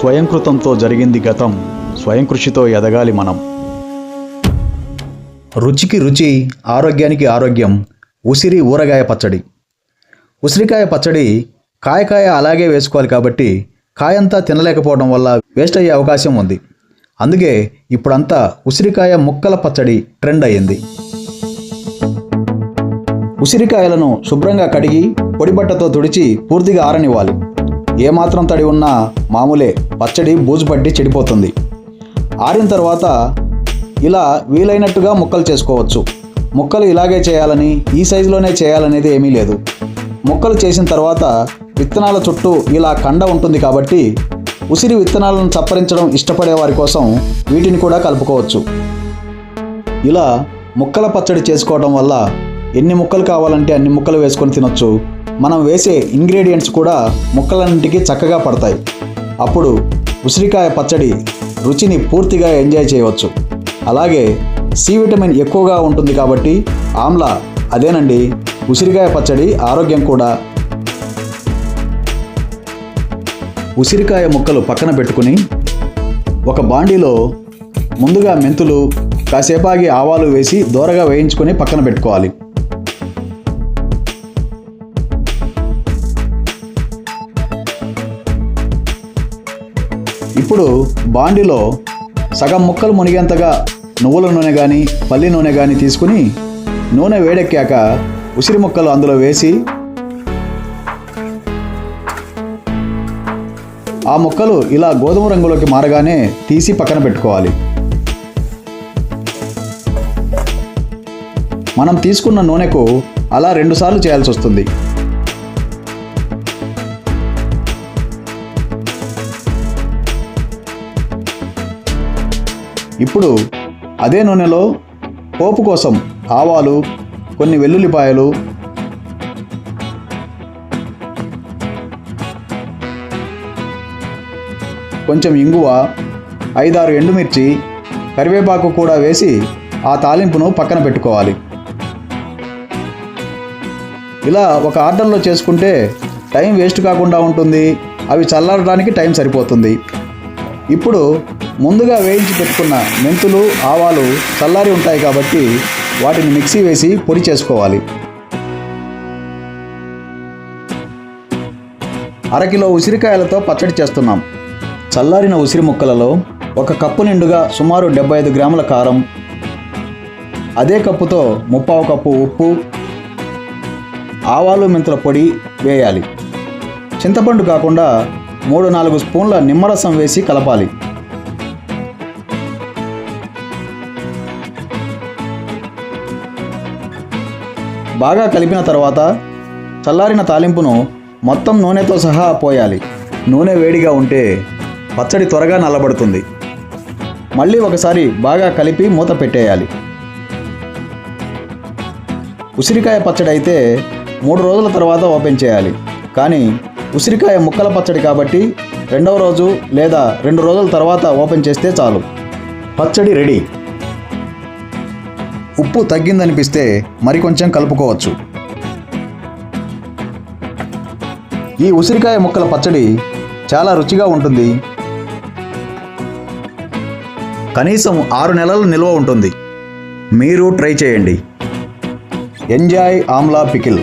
స్వయంకృతంతో జరిగింది గతం. స్వయం కృషితో ఎదగాలి మనం. రుచికి రుచి ఆరోగ్యానికి ఆరోగ్యం ఉసిరి ఊరగాయ పచ్చడి. ఉసిరికాయ పచ్చడి కాయకాయ అలాగే వేసుకోవాలి కాబట్టి కాయంతా తినలేకపోవడం వల్ల వేస్ట్ అయ్యే అవకాశం ఉంది. అందుకే ఇప్పుడంతా ఉసిరికాయ ముక్కల పచ్చడి ట్రెండ్ అయ్యింది. ఉసిరికాయలను శుభ్రంగా కడిగి పొడిబట్టతో తుడిచి పూర్తిగా ఆరనివ్వాలి. ఏమాత్రం తడి ఉన్నా మామూలే పచ్చడి బూజు పట్టి చెడిపోతుంది. ఆరిన తర్వాత ఇలా వీలైనట్టుగా ముక్కలు చేసుకోవచ్చు. ముక్కలు ఇలాగే చేయాలని ఈ సైజులోనే చేయాలనేది ఏమీ లేదు. ముక్కలు చేసిన తర్వాత విత్తనాల చుట్టూ ఇలా కండ ఉంటుంది కాబట్టి ఉసిరి విత్తనాలను చప్పరించడం ఇష్టపడే వారి కోసం వీటిని కూడా కలుపుకోవచ్చు. ఇలా ముక్కల పచ్చడి చేసుకోవడం వల్ల ఎన్ని ముక్కలు కావాలంటే అన్ని ముక్కలు వేసుకొని తినొచ్చు. మనం వేసే ఇంగ్రీడియంట్స్ కూడా ముక్కలన్నింటికి చక్కగా పడతాయి. అప్పుడు ఉసిరికాయ పచ్చడి రుచిని పూర్తిగా ఎంజాయ్ చేయవచ్చు. అలాగే సి విటమిన్ ఎక్కువగా ఉంటుంది కాబట్టి ఆమ్ల అదేనండి. ఉసిరికాయ పచ్చడి ఆరోగ్యం కూడా. ఉసిరికాయ ముక్కలు పక్కన పెట్టుకుని ఒక బాండీలో ముందుగా మెంతులు కాసేపాగి ఆవాలు వేసి దోరగా వేయించుకొని పక్కన పెట్టుకోవాలి. ఇప్పుడు బాండిలో సగం ముక్కలు మునిగేంతగా నువ్వుల నూనె కానీ పల్లి నూనె కానీ తీసుకుని నూనె వేడెక్కాక ఉసిరి ముక్కలు అందులో వేసి ఆ ముక్కలు ఇలా గోధుమ రంగులోకి మారగానే తీసి పక్కన పెట్టుకోవాలి. మనం తీసుకున్న నూనెకు అలా రెండుసార్లు చేయాల్సి వస్తుంది. ఇప్పుడు అదే నూనెలో పోపు కోసం ఆవాలు కొన్ని వెల్లుల్లిపాయలు కొంచెం ఇంగువ ఐదారు ఎండుమిర్చి కరివేపాకు కూడా వేసి ఆ తాలింపును పక్కన పెట్టుకోవాలి. ఇలా ఒక ఆర్డర్లో చేసుకుంటే టైం వేస్ట్ కాకుండా ఉంటుంది. అవి చల్లారడానికి టైం సరిపోతుంది. ఇప్పుడు ముందుగా వేయించి పెట్టుకున్న మెంతులు ఆవాలు చల్లారి ఉంటాయి కాబట్టి వాటిని మిక్సీ వేసి పొడి చేసుకోవాలి. అరకిలో ఉసిరికాయలతో పచ్చడి చేస్తున్నాం. చల్లారిన ఉసిరి ముక్కలలో ఒక కప్పు నిండుగా సుమారు డెబ్బై ఐదు గ్రాముల కారం అదే కప్పుతో ముప్పావు కప్పు ఉప్పు ఆవాలు మెంతుల పొడి వేయాలి. చింతపండు కాకుండా మూడు నాలుగు స్పూన్ల నిమ్మరసం వేసి కలపాలి. బాగా కలిపిన తర్వాత చల్లారిన తాలింపును మొత్తం నూనెతో సహా పోయాలి. నూనె వేడిగా ఉంటే పచ్చడి త్వరగా నల్లబడుతుంది. మళ్ళీ ఒకసారి బాగా కలిపి మూత పెట్టేయాలి. ఉసిరికాయ పచ్చడి అయితే మూడు రోజుల తర్వాత ఓపెన్ చేయాలి. కానీ ఉసిరికాయ ముక్కల పచ్చడి కాబట్టి రెండవ రోజు లేదా రెండు రోజుల తర్వాత ఓపెన్ చేస్తే చాలు. పచ్చడి రెడీ. ఉప్పు తగ్గిందనిపిస్తే మరికొంచెం కలుపుకోవచ్చు. ఈ ఉసిరికాయ ముక్కల పచ్చడి చాలా రుచిగా ఉంటుంది. కనీసం ఆరు నెలలు నిల్వ ఉంటుంది. మీరు ట్రై చేయండి. Enjoy amla pickle.